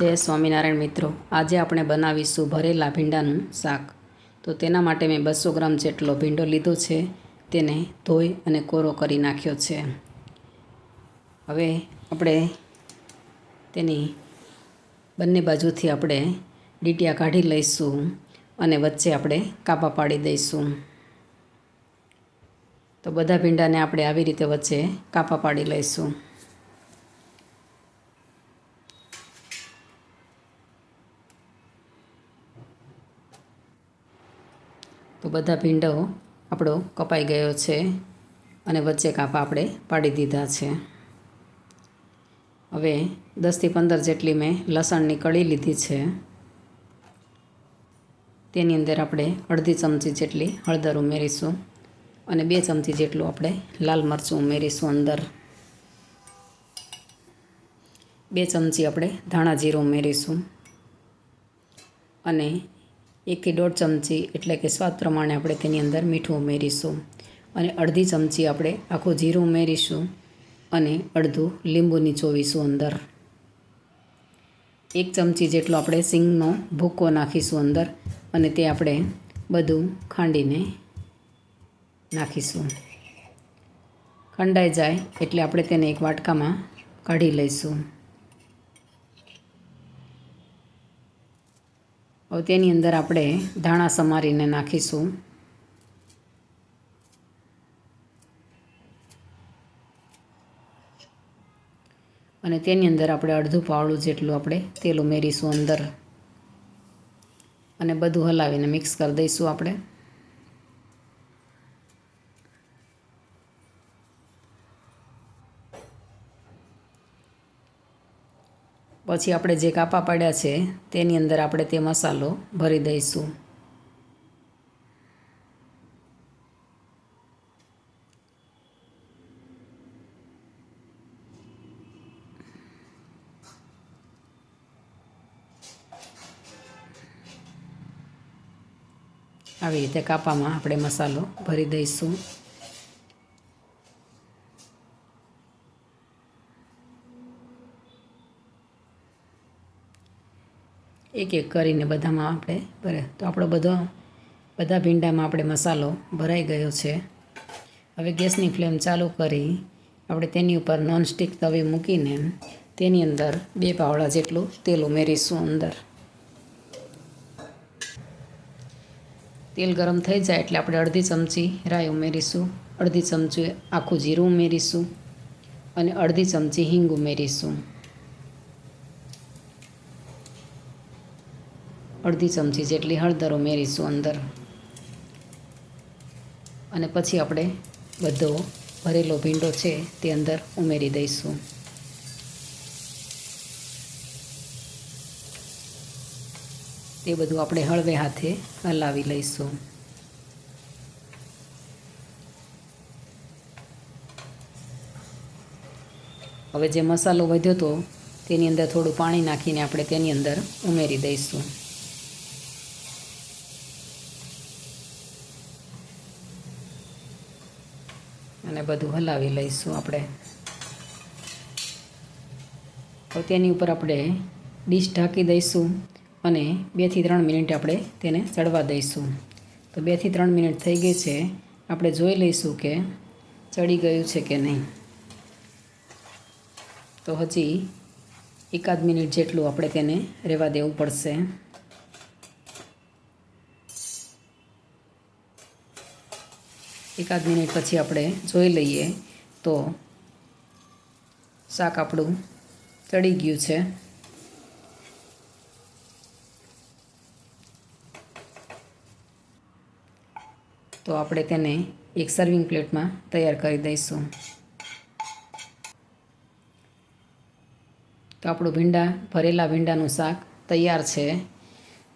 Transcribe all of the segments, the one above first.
જય સ્વામિનારાયણ મિત્રો. આજે આપણે બનાવીશું ભરેલા ભીંડાનું શાક. તો તેના માટે મેં બસો ગ્રામ જેટલો ભીંડો લીધો છે. તેને ધોઈ અને કોરો કરી નાખ્યો છે. હવે આપણે તેની બંને બાજુથી આપણે ડીટિયા કાઢી લઈશું અને વચ્ચે આપણે કાપા પાડી દઈશું. તો બધા ભીંડાને આપણે આવી રીતે વચ્ચે કાપા પાડી લઈશું. તો બધા ભીંડો આપણો કપાઈ ગયો છે અને વચ્ચે કાપા આપણે પાડી દીધા છે. હવે દસથી પંદર જેટલી મેં લસણની કળી લીધી છે. તેની અંદર આપણે અડધી ચમચી જેટલી હળદર ઉમેરીશું અને બે ચમચી જેટલું આપણે લાલ મરચું ઉમેરીશું અંદર. બે ચમચી આપણે ધાણા જીરું ઉમેરીશું. અને એકથી દોઢ ચમચી, એટલે કે સ્વાદ પ્રમાણે આપણે તેની અંદર મીઠું ઉમેરીશું. અને અડધી ચમચી આપણે આખું જીરું ઉમેરીશું અને અડધું લીંબુ નીચોવીશું અંદર. એક ચમચી જેટલો આપણે સિંગનો ભૂકો નાખીશું અંદર અને તે આપણે બધું ખાંડીને નાખીશું. ખંડાઈ જાય એટલે આપણે તેને એક વાટકામાં કાઢી લઈશું. હવે તેની અંદર આપણે ધાણા સમારીને નાખીશું. અને તેની અંદર આપણે અડધું પાવડું જેટલું આપણે તેલ ઉમેરીશું અંદર. અને બધું હલાવીને મિક્સ કરી દઈશું આપણે. પછી આપણે જે કાપા પાડ્યા છે, તેની અંદર આપણે તે મસાલો ભરી દઈશું. આવી રીતે કાપામાં આપણે મસાલો ભરી દઈશું. એક એક કરીને બધામાં આપણે ભરે. તો આપણો બધો, બધા ભીંડામાં આપણે મસાલો ભરાઈ ગયો છે. હવે ગેસની ફ્લેમ ચાલુ કરી આપણે તેની ઉપર નોનસ્ટિક તવી મૂકીને તેની અંદર બે પાવડા જેટલું તેલ ઉમેરીશું અંદર. તેલ ગરમ થઈ જાય એટલે આપણે અડધી ચમચી રાઈ ઉમેરીશું, અડધી ચમચી આખું જીરું ઉમેરીશું અને અડધી ચમચી હિંગ ઉમેરીશું. અડધી ચમચી જેટલી હળદર ઉમેરીશું અંદર. અને પછી આપણે બધો ભરેલો ભીંડો છે તે અંદર ઉમેરી દઈશું. તે બધું આપણે હળવે હાથે હલાવી લઈશું. હવે જે મસાલો વધ્યો હતો તેની અંદર થોડું પાણી નાખીને આપણે તેની અંદર ઉમેરી દઈશું. અને બધું હલાવી લઈશું આપણે. હવે તેની ઉપર આપણે ડીશ ઢાંકી દઈશું અને બેથી ત્રણ મિનિટ આપણે તેને ચડવા દઈશું. તો બેથી ત્રણ મિનિટ થઈ ગઈ છે. આપણે જોઈ લઈશું કે ચડી ગયું છે કે નહીં. તો હજી એકાદ મિનિટ જેટલું આપણે તેને રહેવા દેવું પડશે. એકાદ મિનિટ પછી આપણે જોઈ લઈએ તો શાક આપણું ચડી ગયું છે. તો આપણે તેને એક સર્વિંગ પ્લેટમાં તૈયાર કરી દઈશું. તો આપણું ભીંડા, ભરેલા ભીંડાનું શાક તૈયાર છે.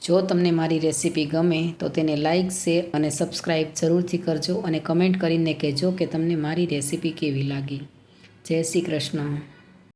જો તમને મારી રેસીપી ગમે તો તેને લાઇક શેર અને સબસ્ક્રાઈબ જરૂરથી કરજો અને કમેન્ટ કરીને કહેજો કે તમને મારી રેસીપી કેવી લાગી. જય શ્રી કૃષ્ણ.